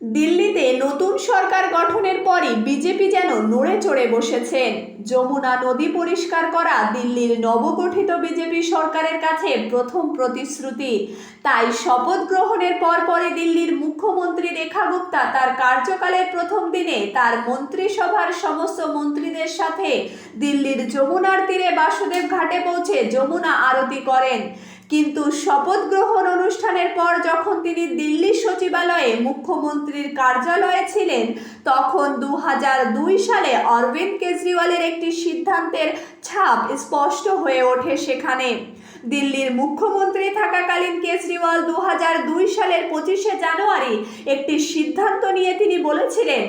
দিল্লিতে নতুন সরকার গঠনের পরই বিজেপি যেন নড়ে চড়ে বসেছেন। যমুনা নদী পরিষ্কার করা দিল্লির নবগঠিত বিজেপি সরকারের কাছে প্রথম প্রতিশ্রুতি। তাই শপথ গ্রহণের পরপরই দিল্লির মুখ্যমন্ত্রী রেখা গুপ্তা তার কার্যকালের প্রথম দিনে তার মন্ত্রিসভার সমস্ত মন্ত্রীদের সাথে দিল্লির যমুনার তীরে বাসুদেব ঘাটে পৌঁছে যমুনা আরতি করেন। কিন্তু শপথ গ্রহণ অনুষ্ঠানের পর যখন তিনি দিল্লি সচিবালয়ে মুখ্যমন্ত্রীর কার্যালয়ে ছিলেন, তখন দু সালে অরবিন্দ কেজরিওয়ালের একটি সিদ্ধান্তের ছাপ স্পষ্ট হয়ে ওঠে সেখানে। দিল্লির মুখ্যমন্ত্রী থাকাকালীন কেজরিওয়াল দু হাজার দুই সালের পঁচিশে জানুয়ারি একটি সিদ্ধান্ত নিয়ে তিনি বলেছিলেন,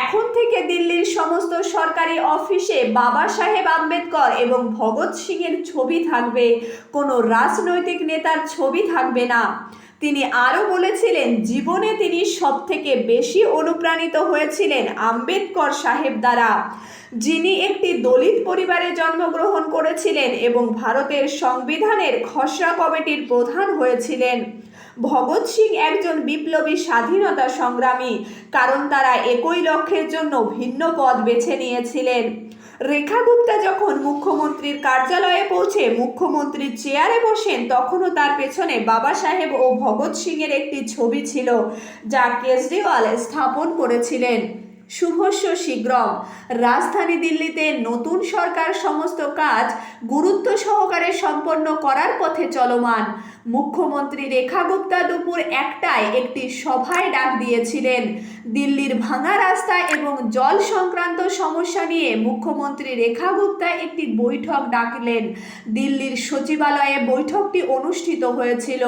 এখন থেকে দিল্লির সমস্ত সরকারি অফিসে বাবা সাহেব আম্বেদকর এবং ভগৎ সিংয়ের ছবি থাকবে। কোনো রাজনৈতিক নেতার ছবি থাকবে না। তিনি আরও বলেছিলেন, জীবনে তিনি সব থেকে বেশি অনুপ্রাণিত হয়েছিলেন আম্বেদকর সাহেব দ্বারা, যিনি একটি দলিত পরিবারে জন্মগ্রহণ করেছিলেন এবং ভারতের সংবিধানের খসড়া কমিটির প্রধান হয়েছিলেন। ভগৎ সিং একজন বিপ্লবী স্বাধীনতা সংগ্রামী, কারণ তারা একই লক্ষ্যের জন্য ভিন্ন পথ বেছে নিয়েছিলেন। রেখা গুপ্তা যখন মুখ্যমন্ত্রীর কার্যালয়ে পৌঁছে মুখ্যমন্ত্রীর চেয়ারে বসেন, তখনও তার পেছনে বাবা সাহেব ও ভগৎ সিংয়ের একটি ছবি ছিল যা কেজরিওয়াল স্থাপন করেছিলেন। শুভস্য শীঘ্রম রাজধানী দিল্লিতে নতুন সরকার সমস্ত কাজ গুরুত্ব সহকারে সম্পন্ন করার পথে চলমান। মুখ্যমন্ত্রী রেখা গুপ্তা দুপুর একটায় একটি সভায় ডাক দিয়েছিলেন। দিল্লির ভাঙা রাস্তা এবং জল সংক্রান্ত সমস্যা নিয়ে মুখ্যমন্ত্রী রেখা গুপ্তা একটি বৈঠক ডাকলেন। দিল্লির সচিবালয়ে বৈঠকটি অনুষ্ঠিত হয়েছিল।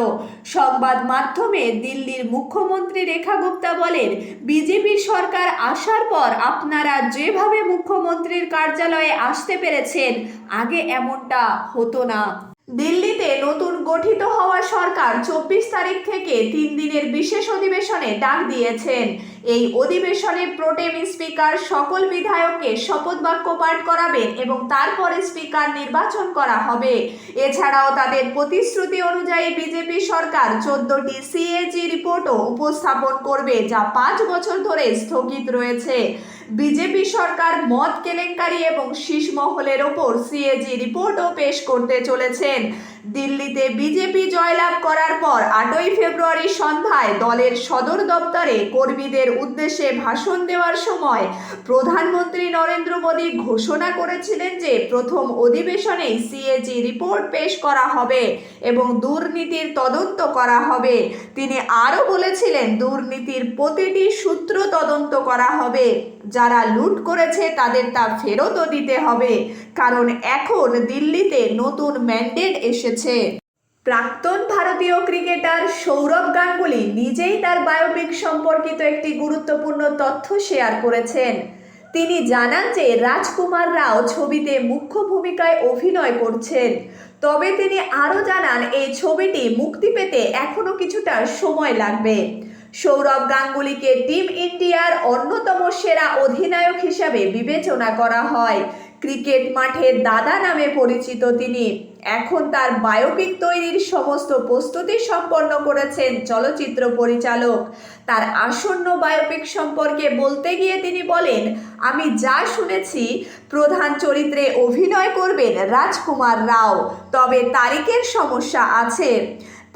সংবাদ মাধ্যমে দিল্লির মুখ্যমন্ত্রী রেখা গুপ্তা বলেন, বিজেপি সরকার আসার পর আপনারা যেভাবে মুখ্যমন্ত্রীর কার্যালয়ে আসতে পেরেছেন, আগে এমনটা হতো না। দিল্লিতে নতুন গঠিত হওয়া সরকার চব্বিশ তারিখ থেকে তিন দিনের বিশেষ অধিবেশনে ডাক দিয়েছেন। এই অধিবেশনে প্রোটেম স্পিকার সকল বিধায়ককে শপথ বাক্য পাঠ করাবেন এবং তারপরে স্পিকার নির্বাচন করা হবে। এছাড়াও তাদের প্রতিশ্রুতি অনুযায়ী বিজেপি সরকার চোদ্দটি সিএজি রিপোর্টও উপস্থাপন করবে, যা পাঁচ বছর ধরে স্থগিত রয়েছে। বিজেপি সরকার মদ কেলেঙ্কারি এবং শীষমহলের ওপর সিএজি রিপোর্টও পেশ করতে চলেছেন। দিল্লিতে বিজেপি জয়লাভ করার পর আটই ফেব্রুয়ারি সন্ধ্যায় দলের সদর দপ্তরে কর্মীদের উদ্দেশ্যে ভাষণ দেওয়ার সময় প্রধানমন্ত্রী নরেন্দ্র মোদী ঘোষণা করেছিলেন যে প্রথম অধিবেশনেই সিএজি রিপোর্ট পেশ করা হবে এবং দুর্নীতির তদন্ত করা হবে। তিনি আরও বলেছিলেন, দুর্নীতির প্রতিটি সূত্র তদন্ত করা হবে। যারা লুট করেছে তাদের তা ফেরতও দিতে হবে, কারণ এখন দিল্লিতে নতুন ম্যান্ডেট এসেছে। প্রাক্তন ভারতীয় ক্রিকেটার সৌরভ গাঙ্গুলি নিজেই তার বায়োপিক সম্পর্কিত একটি গুরুত্বপূর্ণ তথ্য শেয়ার করেছেন। তিনি জানান যে রাজকুমার রাও ছবিতে মুখ্য ভূমিকায় অভিনয় করছেন। তবে তিনি আরও জানান, এই ছবিটি মুক্তি পেতে এখনও কিছুটা সময় লাগবে। সৌরভ গাঙ্গুলিকে টিম ইন্ডিয়ার অন্যতম সেরা অধিনায়ক হিসাবে বিবেচনা করা হয়। ক্রিকেট মাঠে দাদা নামে পরিচিত তিনি। এখন তার বায়োপিক তৈরির সমস্ত প্রস্তুতি সম্পন্ন করেছেন চলচ্চিত্র পরিচালক। তার আসন্ন বায়োপিক সম্পর্কে বলতে গিয়ে তিনি বলেন, আমি যা শুনেছি, প্রধান চরিত্রে অভিনয় করবেন রাজকুমার রাও, তবে তারিখের সমস্যা আছে।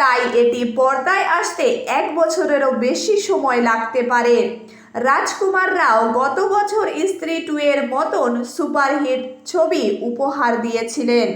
তাই এটি পর্দায় আসতে এক বছরেরও বেশি সময় লাগতে পারে। রাজকুমার রাও গত বছর স্ত্রী টু এর মতন সুপারহিট ছবি উপহার দিয়েছিলেন।